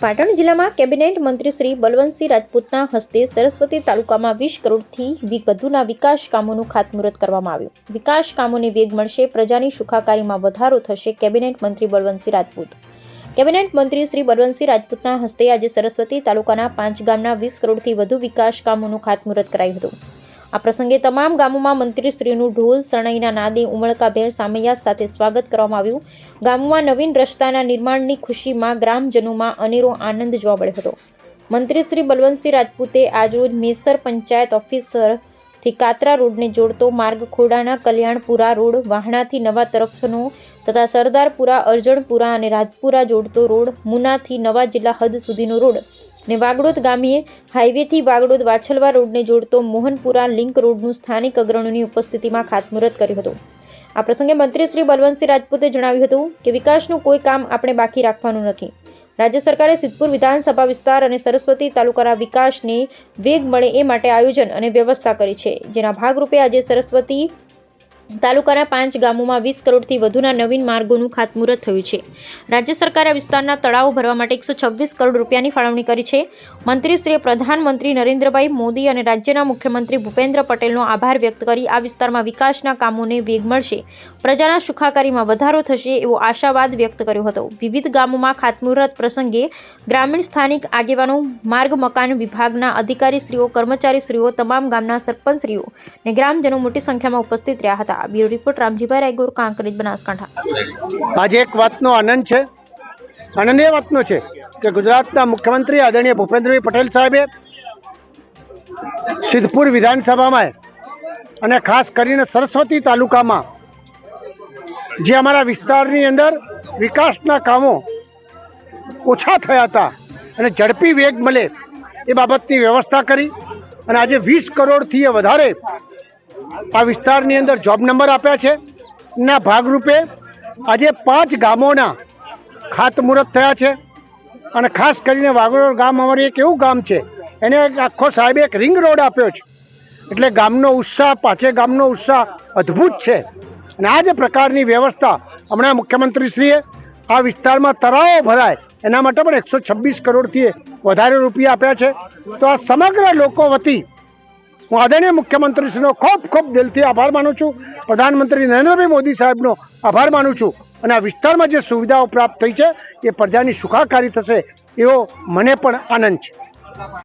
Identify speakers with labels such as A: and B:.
A: પાટણ જિલ્લામાં કેબિનેટ મંત્રી શ્રી બલવંતસિંહ રાજપૂતના હસ્તે સરસ્વતી તાલુકામાં વીસ કરોડથી વધુના વિકાસ કામોનું ખાતમુહૂર્ત કરવામાં આવ્યું. વિકાસ કામોને વેગ મળશે, પ્રજાની સુખાકારીમાં વધારો થશે, કેબિનેટ મંત્રી બલવંતસિંહ રાજપૂત. કેબિનેટ મંત્રી શ્રી બલવંતસિંહ રાજપૂતના હસ્તે આજે સરસ્વતી તાલુકાના પાંચ ગામના વીસ કરોડથી વધુ વિકાસ કામોનું ખાતમુહૂર્ત કરાયું હતું. આ પ્રસંગે તમામ ગામોમાં મંત્રીશ્રીનું ઢોલ, શરણાઈના નાદે ઉમળકાભેર સામૈયા સાથે સ્વાગત કરવામાં આવ્યું. ગામમાં નવીન રસ્તાના નિર્માણની ખુશીમાં ગ્રામજનોમાં અનેરો આનંદ જોવા મળ્યો હતો. મંત્રીશ્રી બલવંતસિંહ રાજપૂતે આજરોજ મેસર પંચાયત ઓફિસરથી કાતરા રોડને જોડતો માર્ગ ખોડાના કલ્યાણપુરા રોડ વાહણાથી નવા તરફનો તથા સરદારપુરા, અરજણપુરા અને રાજપુરા જોડતો રોડ મુનાથી નવા જિલ્લા હદ સુધીનો રોડ ને વાગડોદ ગામીએ હાઈવેથી વાગડોદ વાછલવા રોડને જોડતો મોહનપુરા લિંક રોડનું સ્થાનિક અગ્રણીઓની ઉપસ્થિતિમાં ખાતમુહૂર્ત કર્યું હતું. આ પ્રસંગે મંત્રી શ્રી બલવંતસિંહ રાજપૂતે જણાવ્યું હતું કે વિકાસનું કોઈ કામ આપણે બાકી રાખવાનું નથી. રાજ્ય સરકારે સિદ્ધપુર વિધાનસભા વિસ્તાર અને સરસ્વતી તાલુકાના વિકાસને વેગ મળે એ માટે આયોજન અને વ્યવસ્થા કરી છે. જેના ભાગરૂપે આજે સરસ્વતી તાલુકાના પાંચ ગામોમાં વીસ કરોડથી વધુના નવીન માર્ગોનું ખાતમુહૂર્ત થયું છે. રાજ્ય સરકારે વિસ્તારના તળાવો ભરવા માટે એકસો છવ્વીસ કરોડ રૂપિયાની ફાળવણી કરી છે. મંત્રીશ્રીએ પ્રધાનમંત્રી નરેન્દ્રભાઈ મોદી અને રાજ્યના મુખ્યમંત્રી ભૂપેન્દ્ર પટેલનો આભાર વ્યક્ત કરી આ વિસ્તારમાં વિકાસના કામોને વેગ મળશે. પ્રજાના સુખાકારીમાં વધારો થશે એવો આશાવાદ વ્યક્ત કર્યો હતો. વિવિધ ગામોમાં ખાતમુહૂર્ત પ્રસંગે ગ્રામીણ સ્થાનિક આગેવાનો, માર્ગ મકાન વિભાગના અધિકારીશ્રીઓ, કર્મચારીશ્રીઓ, તમામ ગામના સરપંચશ્રીઓ અને ગ્રામજનો મોટી સંખ્યામાં ઉપસ્થિત રહ્યા હતા. Bureau report Ramjibhai Raygor, Kankrej, Banaskantha.
B: આજે એક વાતનો આનંદ છે. આનંદ એ વાતનો છે કે ગુજરાતના મુખ્યમંત્રી આદરણીય ભૂપેન્દ્રભાઈ પટેલ સાહેબે સિદ્ધપુર વિધાનસભામાં અને ખાસ કરીને સરસ્વતી તાલુકામાં જે અમારા વિસ્તારની અંદર વિકાસના કામો ઓછા થયા હતા અને ઝડપી વેગ મળે એ બાબતની વ્યવસ્થા કરી અને આજે વીસ કરોડથી વધારે આ વિસ્તારની અંદર જોબ નંબર આપ્યા છે. ના ભાગરૂપે આજે પાંચ ગામોના ખાતમુહૂર્ત થયા છે. અને ખાસ કરીને વાગડોળ ગામ અમારું એક એવું ગામ છે, એને આખો સાહેબે એક રિંગ રોડ આપ્યો છે. એટલે ગામનો ઉત્સાહ, પાંચે ગામનો ઉત્સાહ અદ્ભુત છે. અને આ જે પ્રકારની વ્યવસ્થા હમણાં મુખ્યમંત્રીશ્રીએ આ વિસ્તારમાં તળાવો ભરાય, એના માટે પણ એકસો છવ્વીસ કરોડથી વધારે રૂપિયા આપ્યા છે. તો આ સમગ્ર લોકો વતી હું આદરણીય મુખ્યમંત્રીશ્રીનો ખૂબ ખૂબ દિલથી આભાર માનું છું. પ્રધાનમંત્રી નરેન્દ્રભાઈ મોદી સાહેબનો આભાર માનું છું. અને આ વિસ્તારમાં જે સુવિધાઓ પ્રાપ્ત થઈ છે, એ પ્રજાની સુખાકારી થશે એવો મને પણ આનંદ છે.